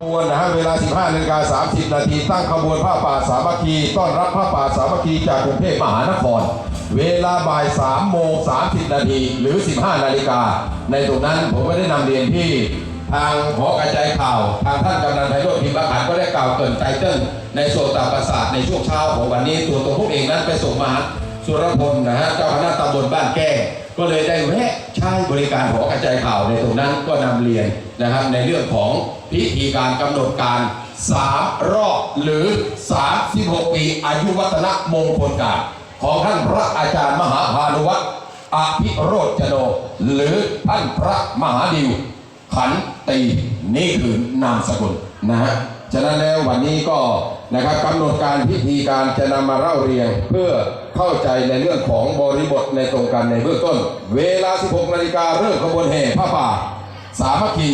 ขบวนนะฮะเวลา 15นาฬิกา30 นาทีตั้งขบวนผ้าป่าสามัคคี ต้อนรับผ้าป่าสามัคคีจากกรุงเทพมหานคร เวลาบ่าย3โมง30 นาทีหรือ 15 นาฬิกา ในตรงนั้นผมก็ได้นำเรียนที่ทางหอกระจายข่าว ทางท่านกำนันไพโรจน์พิมพ์ประขันก็ได้กล่าวเกินไตเติ้ลในโซตาประสาทในช่วงเช้าของวันนี้ตัวตัวพวกเองนั้นไปส่งมา สุรพลนะฮะเจ้าคณะตำบลบ้านแก้งก็เลยได้แวะใช้บริการหอกระจายข่าวในตรงนั้นก็นำเรียนนะครับ ในเรื่องของพิธีการกำหนดการสามรอบหรือ 36 ปีอายุวัฒนมงคลการของท่านพระอาจารย์มหาพานุวัตรอภิโรจโนหรือท่านพระมหาดิว ขันตีนี่คือนามสกุลนะฮะฉะนั้นแล้ววันนี้ก็นะครับกำหนดการพิธีการจะนำมาเล่าเรียงเพื่อ เข้าใจในเรื่องของบริบทในตรงกันในเบื้องต้น เวลา 16นาฬิกาเริ่มขบวนแห่ผ้าป่า สามัคคี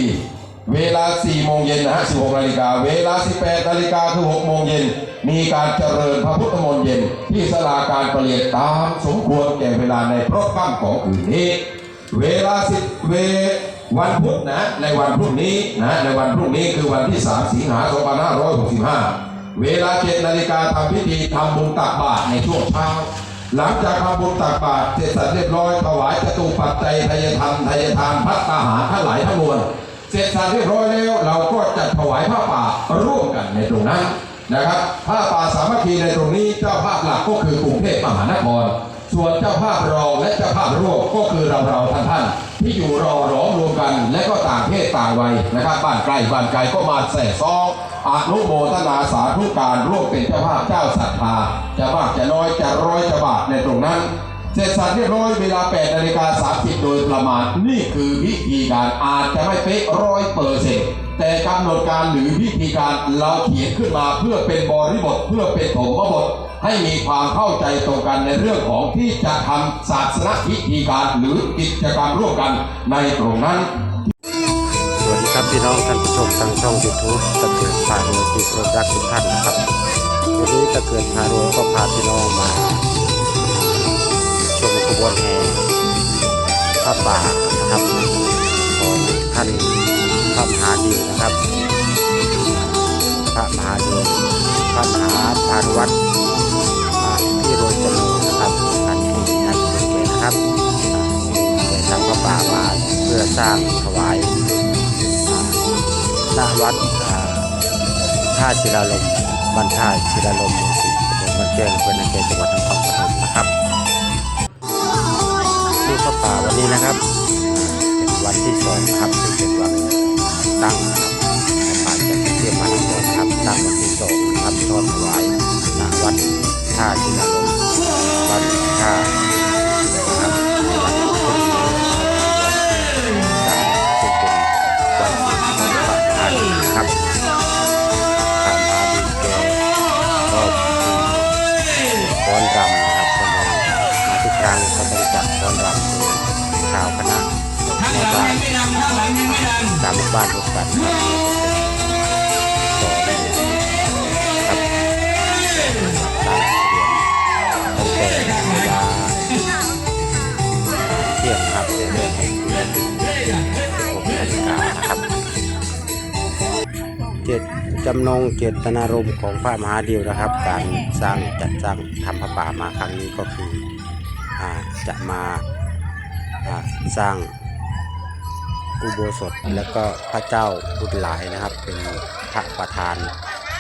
เวลา 4 โมงเย็นนะฮะ 16 นาฬิกา เวลา 18 นาฬิกาคือ 6 โมงเย็น มีการเจริญพระพุทธมนต์เย็น ที่สลาการประเรียนตามสมควรแก่เวลาในพระค่ำของคืนนี้ เวลาสิบเววันพุธนะ ในวันพรุ่งนี้นะ ในวันพรุ่งนี้คือวันที่ 3 สิงหาคม2565 เวลาเจ็ดนาฬิกาทำพิธีทำบุญตักบาตรในช่วงเช้า หลังจากทำบุญตักบาตรเสร็จสรรเรียบร้อยถวายจตุปัจจัยทายธรรมทายทานพัฒนาหารทั้งหลายทั้งมวลเสร็จสรรเรียบร้อยแล้ว เราก็จะถวายผ้าป่าร่วมกันในตรงนั้นนะครับผ้าป่าสามัคคีในตรงนี้เจ้าภาพหลักก็คือกรุงเทพมหานคร ส่วนเจ้าภาพรองและเจ้าภาพร่วมก็คือเราเราท่านท่านๆที่อยู่รอร้อมรวมกันและก็ต่างเพศต่างวัยนะครับบ้านไกลบ้านไกลก็มาแส่ซองอนุโมทนาสาธุการร่วมเป็นเจ้าภาพเจ้าศรัทธาจะมากจะน้อยจะร้อยจะบาทในตรงนั้นเสร็จสับเรียบร้อยเวลา8นาฬิกา30 โดยประมาณนี่คือพิธีการอาจจะไม่เป๊ะร้อยเปอร์เซ็นต์ แต่กำหนดการหรือพิธีการเราเขียนขึ้นมาเพื่อเป็นบริบทเพื่อเป็นถมบทให้มีความเข้าใจตรงกันในเรื่องของที่จะทำศาสนพิธีการหรือกิจกรรมร่วมกันในตรงนั้น สวัสดีครับพี่น้องท่านผู้ชมทางช่องยูทูบตะเกียบพารวยที่เคารพรักทุกท่านนะครับวันนี้ตะเกียบพารวยก็พาพี่น้องมาชมขบวนแห่ผ้าป่านะครับของท่าน ระมหาดีนะครับ พระมหาดีพระมหาพานวัดอ่าที่โรยจมูนะครับท่านที่ท่านเก่นะครับอ่าได้ทำผ้าป่ามาเพื่อสร้างถวายณวัดท่าศิลาลมบ้านท่าศิลาลมหมู่สิบตำบลบ้านแก้งอำเภอนาแกจังหวัดนครปฐมนะครับที่พระป่าวันนี้นะครับ เป็นวันที่สองครับซึ่งเป็นวัน ตั้งนะครับพระป่าจากกรุงเทพมหานครครับตั้งวันที่สองนะครับทอดถวายณวัดท่าศิลาลมบ้านท่านะครับวันที่สองนะครับซึ่งเป็นวันที่ของพระมหาดีนะครับพระมาดีแกก็ฟ้อนรำนะครับก็มามาทุกครั้งก็ต้องจัดฟ้อนรำโดยชาวคณะในบ้าน ตามหมู่บ้านทุกกันครับสอนครับตั้งเรียนตั้งแต่เวลาเที่ยงครับเริ่ม16นาฬิกานะครับเจตจำนงเจตนารมณ์ของพระมหาเดียวนะครับ การสร้างจัดสร้างทำพระป่ามาครั้งนี้ก็คือจะมาสร้าง อุโบสถและก็พระเจ้าบุตรหลายนะครับ เป็นพระประธาน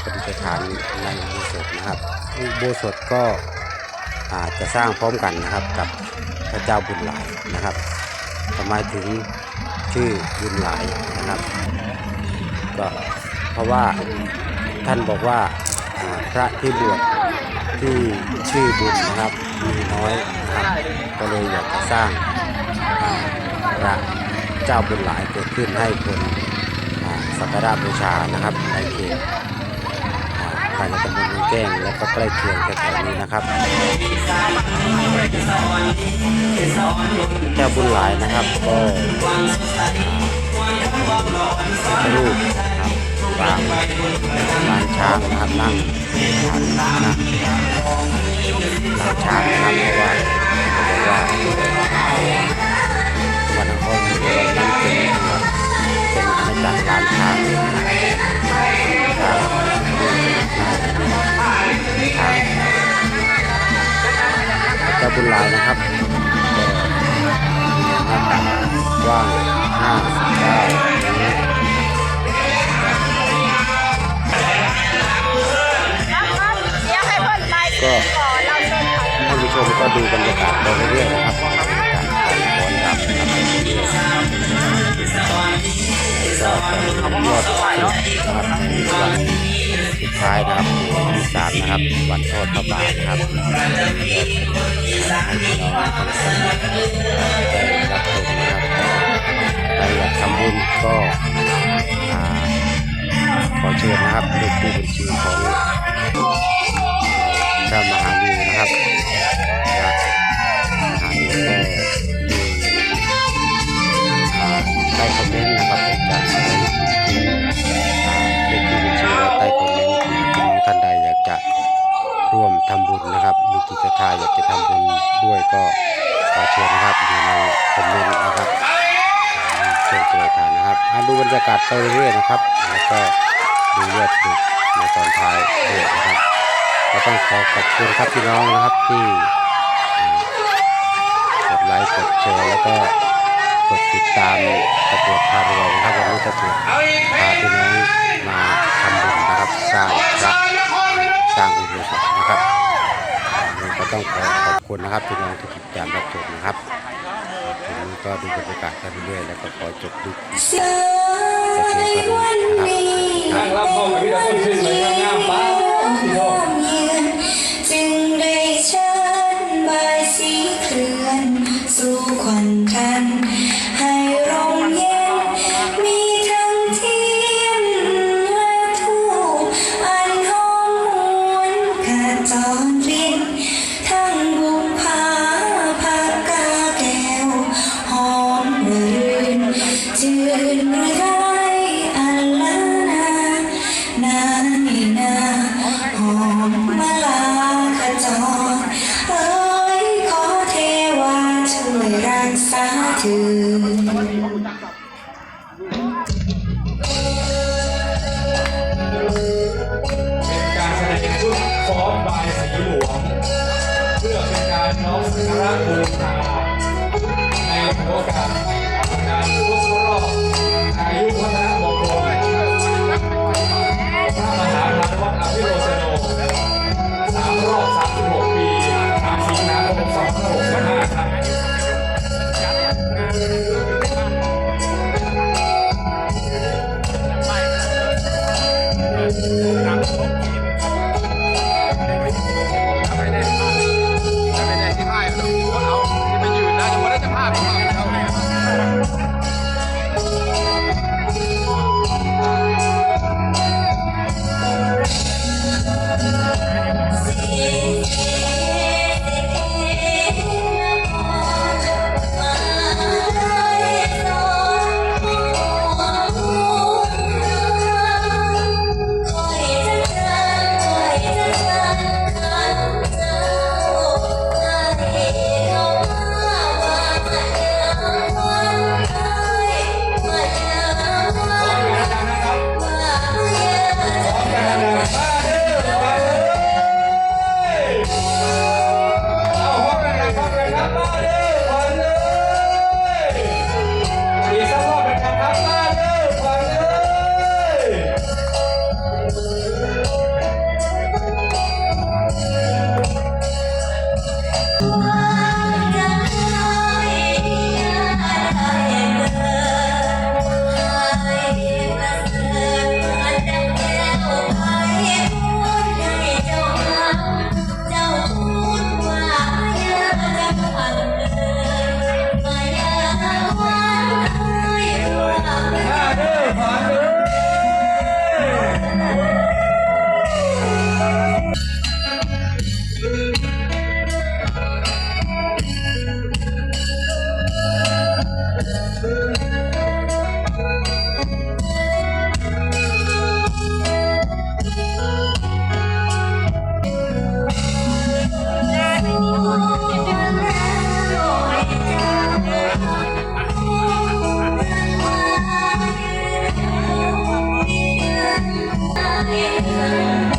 ปฏิปทานในอุโบสถนะครับ อุโบสถก็อาจจะสร้างพร้อมกันนะครับกับพระเจ้าบุญหลายนะครับทำไมถึงชื่อบุญหลายนะครับก็เพราะว่าท่านบอกว่าพระที่บวชที่ชื่อบุญนะครับมีน้อยนะครับก็เลยอยากจะสร้างพระ จ้าบุญหลายเกิดขึ้นให้คนสักการะบูชานะครับในเขตภายในตำบลแก้งและก็ใกล้เคียงแถวนี้นะครับเจ้าบุญหลายนะครับก็รูปนะครับปางปางช้างนะครับนั่งฐานนะ เจ้าบุญหลายนะครับก็หน้าตักกว้าง59เมตรเดี๋ยวให้เพิ่นไปก็ก่อนเราเดินผ่านท่านผู้ชมก็ดูบรรยากาศไปเรื่อยๆนะครับบรรยากาศการฟ้อนรำนะครับไปเรื่อยๆก็เป็นยอดสุดนะครับในวันสุดท้ายนะครับวัน ที่สามนะครับ วันทอดพระบาทนะครับให้พี่น้องทุกท่านได้รับชมนะครับใครอยากทำบุญก็ขอเชิญนะครับเลขที่บัญชีของพระมหาดีนะครับ บรรยากาศไปเรื่อยๆนะครับ แล้วก็ดูยอดดูในตอนท้ายด้วยนะครับ ก็ต้องขอขอบคุณครับพี่น้องนะครับที่กดไลค์กดแชร์แล้วก็กดติดตามตะกรวดพารวยนะครับวันนี้ตะกรวดพาพี่น้องมาทำบุญนะครับสร้างพระสร้างอุโบสถนะครับวันนี้ก็ต้องขอขอบคุณนะครับพี่น้องที่ติดตามรับชมนะครับ ก็ดูบรรยากาศกันเรื่อยๆแล้วก็ขอจบด้วยสายวันนี้นั่งรับห้องกับพี่ตะคนขึ้นเลยงามๆป้าพี่น้องยืนจึงได้เชิญใบสีเคลื่อน สู่ขวัญทัน มมาลาขจรเอ้ยขอเทวาช่วยรักษาเถือเป็นการแสดงชุดฟ้อนบายสีหลวงเพื่อเป็นการน้อมสักการะบูชาในโอกาสการครบรอบอายุวัฒน 你。